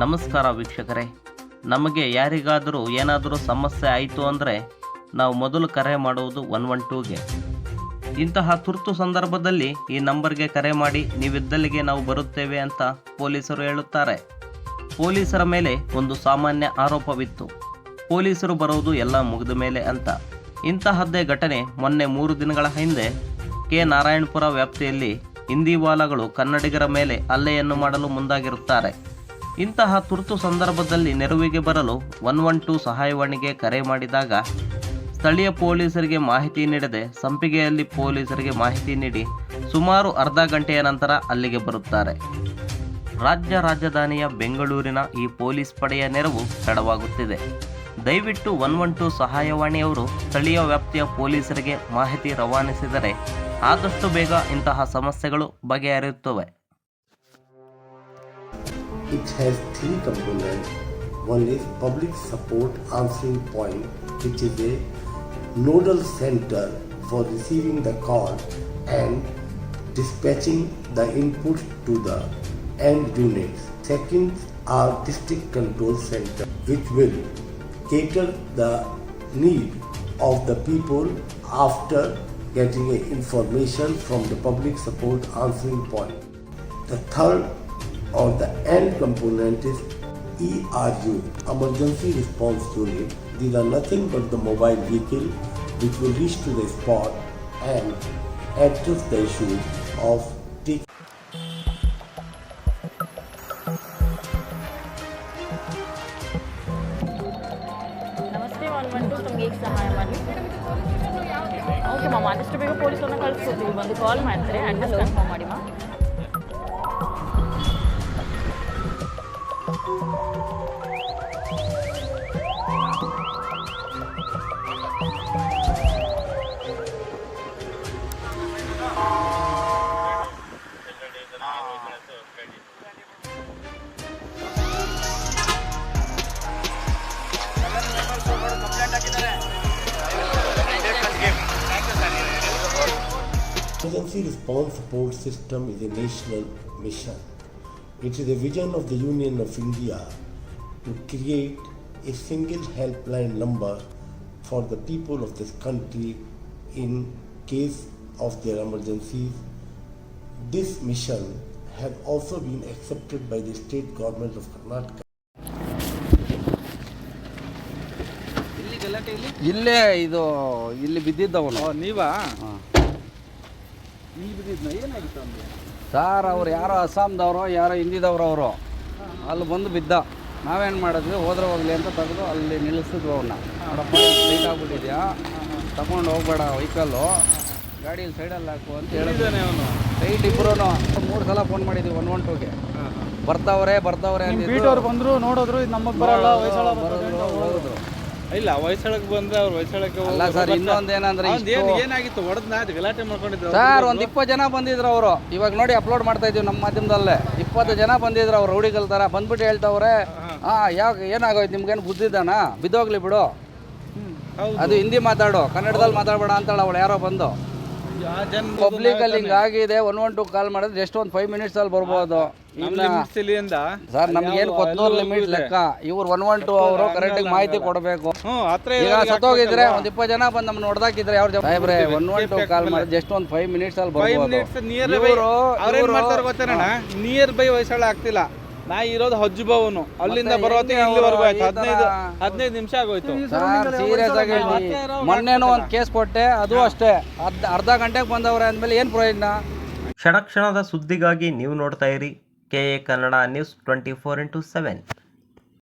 ನಮಸ್ಕಾರ ವೀಕ್ಷಕರೇ. ನಮಗೆ ಯಾರಿಗಾದರೂ ಏನಾದರೂ ಸಮಸ್ಯೆ ಆಯಿತು ಅಂದರೆ ನಾವು ಮೊದಲು ಕರೆ ಮಾಡುವುದು ಒನ್ ಒನ್ ಟೂಗೆ ಇಂತಹ ತುರ್ತು ಸಂದರ್ಭದಲ್ಲಿ ಈ ನಂಬರ್ಗೆ ಕರೆ ಮಾಡಿ ನೀವಿದ್ದಲ್ಲಿಗೆ ನಾವು ಬರುತ್ತೇವೆ ಅಂತ ಪೊಲೀಸರು ಹೇಳುತ್ತಾರೆ. ಪೊಲೀಸರ ಮೇಲೆ ಒಂದು ಸಾಮಾನ್ಯ ಆರೋಪವಿತ್ತು. ಪೊಲೀಸರು ಬರುವುದು ಎಲ್ಲ ಮುಗಿದ ಮೇಲೆ ಅಂತ. ಇಂತಹದ್ದೇ ಘಟನೆ ಮೊನ್ನೆ ಮೂರು ದಿನಗಳ ಹಿಂದೆ ಕೆ. ನಾರಾಯಣಪುರ ವ್ಯಾಪ್ತಿಯಲ್ಲಿ ಹಿಂದಿವಾಲಗಳು ಕನ್ನಡಿಗರ ಮೇಲೆ ಹಲ್ಲೆಯನ್ನು ಮಾಡಲು ಮುಂದಾಗಿರುತ್ತಾರೆ. ಇಂತಹ ತುರ್ತು ಸಂದರ್ಭದಲ್ಲಿ ನೆರವಿಗೆ ಬರಲು ಒನ್ ಒನ್ ಟೂ ಸಹಾಯವಾಣಿಗೆ ಕರೆ ಮಾಡಿದಾಗ ಸ್ಥಳೀಯ ಪೊಲೀಸರಿಗೆ ಮಾಹಿತಿ ನೀಡದೆ ಸಂಪಿಗೆಯಲ್ಲಿ ಪೊಲೀಸರಿಗೆ ಮಾಹಿತಿ ನೀಡಿ ಸುಮಾರು ಅರ್ಧ ಗಂಟೆಯ ನಂತರ ಅಲ್ಲಿಗೆ ಬರುತ್ತಾರೆ. ರಾಜ್ಯ ರಾಜಧಾನಿಯ ಬೆಂಗಳೂರಿನ ಈ ಪೊಲೀಸ್ ಪಡೆಯ ನೆರವು ತಡವಾಗುತ್ತಿದೆ. ದಯವಿಟ್ಟು ಒನ್ ಒನ್ ಟೂ ಸಹಾಯವಾಣಿಯವರು ಸ್ಥಳೀಯ ವ್ಯಾಪ್ತಿಯ ಪೊಲೀಸರಿಗೆ ಮಾಹಿತಿ ರವಾನಿಸಿದರೆ ಆದಷ್ಟು ಬೇಗ ಇಂತಹ ಸಮಸ್ಯೆಗಳು ಬಗೆಹರಿಯುತ್ತವೆ. It has three components. One is public support answering point, which is a nodal center for receiving the call and dispatching the input to the end units. Second are district control center, which will cater the need of the people after getting information from the public support answering point. The third or the end component is ERU, Emergency Response Unit. These are nothing but the mobile vehicle which will reach to the spot and address the issue of taking ನಮಸ್ತೆ one one to ತಮಗೆ ಈಗ ಸಹಾಯ ಮಾಡಿ okay ma'am ಆದಷ್ಟು ಬೇಗ ಪೊಲೀಸರನ್ನ ಕಳಿಸ್ಕೊಡ್ತೀವಿ ಬಂದು ಕಾಲ್ ಮಾಡ್ತಾರೆ ಅಡ್ರೆಸ್ ಕನ್ಫರ್ಮ್ ಮಾಡಿ ಮಾ Emergency Response Support System is a national mission. It is a vision of the Union of India to create a single helpline number for the people of this country in case of their emergencies. This mission has also been accepted by the state government of Karnataka. ಇಲ್ಲೇ ಇದು ಇಲ್ಲಿ ಬಿದ್ದಿದ್ದವನು ನೀವಾ ಇಲ್ಲಿ ಬಿದ್ದಿದ್ನ ಏನಾಗಿತ್ತು ಅಂದ್ರೆ sir ಅವ್ರು ಯಾರೋ ಅಸ್ಸಾಂದವರು ಯಾರೋ ಹಿಂದಿದವ್ರು ಅವರು. ಅಲ್ಲಿ ಬಂದು ಬಿದ್ದ. ನಾವೇನು ಮಾಡಿದ್ವಿ? ಹೋದ್ರೆ ಹೋಗ್ಲಿ ಅಂತ ತೆಗೆದು ಅಲ್ಲಿ ನಿಲ್ಲಿಸಿದ್ವಿ ಅವನ್ನ ನೋಡಪ್ಪ ಸ್ಟ್ರೈಟ್ ಆಗ್ಬಿಟ್ಟಿದ್ಯಾ? ತಗೊಂಡು ಹೋಗ್ಬೇಡ ವೆಹಿಕಲ್ಲು ಗಾಡಿಯಲ್ಲಿ ಸೈಡಲ್ಲಿ ಹಾಕು ಅಂತ ಹೇಳಿದ್ದಾನೆ ಅವನು. ರೈಟ್ ಇಬ್ಬರೂ ಮೂರು ಸಲ ಫೋನ್ ಮಾಡಿದ್ವಿ ಒನ್ ಒನ್ ಟೂಗೆ ಬರ್ತಾವ್ರೆ ಬರ್ತಾವ್ರೆ ಬಂದರು ನೋಡಿದ್ರು ಇದು ನಮಗೆ ಬರಲ್ಲ ವಯಸ್ಸಾಳ ಬರೋದು, ಹೋದ್ರು. ಇಲ್ಲ ಹೊಯ್ಸಳಕ್ಕೆ ಬಂದ್ರೆ ಅವ್ರು ಹೊಯ್ಸಳಕ್ಕೆ ಅಲ್ಲ ಸರ್ ಇನ್ನೊಂದೇನಂದ್ರೆ ಏನು ಇಷ್ಟು ಏನಾಗಿತ್ತು? ಹೊಡೆದ್ನ ಗಲಾಟೆ ಮಾಡ್ಕೊಂಡಿದ್ರು ಸರ್ ಒಂದು ಇಪ್ಪತ್ತು ಜನ ಬಂದಿದ್ರು ಅವರು. ಇವಾಗ ನೋಡಿ ಅಪ್ಲೋಡ್ ಮಾಡ್ತಾ ಇದೀವಿ ನಮ್ಮ ಮಾಧ್ಯಮದಲ್ಲೇ. ಇಪ್ಪತ್ತು ಜನ ಬಂದಿದ್ರು ಅವ್ರು ರೌಡಿಗಳ ಥರ. ಬಂದ್ಬಿಟ್ಟು ಹೇಳ್ತಾವ್ರೆ ಹಾಂ ಯಾವ ಏನಾಗೋಯ್ತು? ನಿಮ್ಗೇನು ಬುದ್ಧಿದಾನ ಬಿದ್ದೋಗ್ಲಿ ಬಿಡು. ಹೌದು. ಅದು ಹಿಂದಿ ಮಾತಾಡು. ಕನ್ನಡದಲ್ಲಿ ಮಾತಾಡಬೇಡ ಅಂತಾಳ ಅವಳು. ಯಾರೋ ಬಂದು. ಪಬ್ಲಿಕ್ ಅಲ್ಲಿ ಹಿಂಗಾಗಿದೆ ಒನ್ ಒನ್ ಟು ಕಾಲ್ ಮಾಡಿದ್ರೆ ಜಸ್ಟ್ ಒಂದು ಫೈವ್ ಮಿನಿಟ್ಸ್ ಅಲ್ಲಿ ಬರ್ಬೋದು. ಇಲ್ಲಿಂದ ಸರ್ ನಮ್ಗೇನು ಕೊತ್ತೂರು ಲಿಮಿಟ್ ಲೆಕ್ಕ? ಇವ್ರು ಒನ್ ಒನ್ ಟು ಅವರು ಕರೆಕ್ಟಾಗಿ ಮಾಹಿತಿ ಕೊಡಬೇಕು. ಈಗ ಸತ್ತೋಗಿದ್ರೆ ಒಂದ್ ಇಪ್ಪತ್ತು ಜನ ಬಂದು ನಮ್ಮನ್ನ ನೋಡ್ದಾಕಿದ್ರೆ ಅವ್ರ ಸಾಹೇಬ್ರೆ ಒನ್ ಒನ್ ಟು ಕಾಲ್ ಮಾಡಿ ಜಸ್ಟ್ ಒಂದು ಫೈವ್ ಮಿನಿಟ್ಸ್ ಅಲ್ಲಿ ಬರ್ಬೋದು. Minutes nearby nearby ವಯಸ್ಸಾಳ ಆಗ್ತಿಲ್ಲ. ನಾ ಇರೋದು ಹಜ್ಜು ಭವನು ಅಲ್ಲಿಂದ ಮತ್ತೆ ಬರೋ ಹೆಂಗೆ ಇಲ್ಲಿವರೆಗೂ ಆಯ್ತು. ಹದಿನೈದು ಹದಿನೈದು ನಿಮಿಷ ಆಗೋಯ್ತು. ಸೀರಿಯಸ್ ಆಗಿ ಮೊನ್ನೆನೂ ಒಂದು ಕೇಸ್ ಕೊಟ್ಟೆ ಅದು ಅಷ್ಟೇ. ಅರ್ಧ ಅರ್ಧ ಗಂಟೆಗೆ ಬಂದವ್ರೆ ಅಂದಮೇಲೆ ಏನು ಪ್ರಯೋಜನ? ಕ್ಷಣ ಕ್ಷಣದ ಸುದ್ದಿಗಾಗಿ ನೀವು ನೋಡ್ತಾ ಇರಿ K A Kannada news twenty four into seven.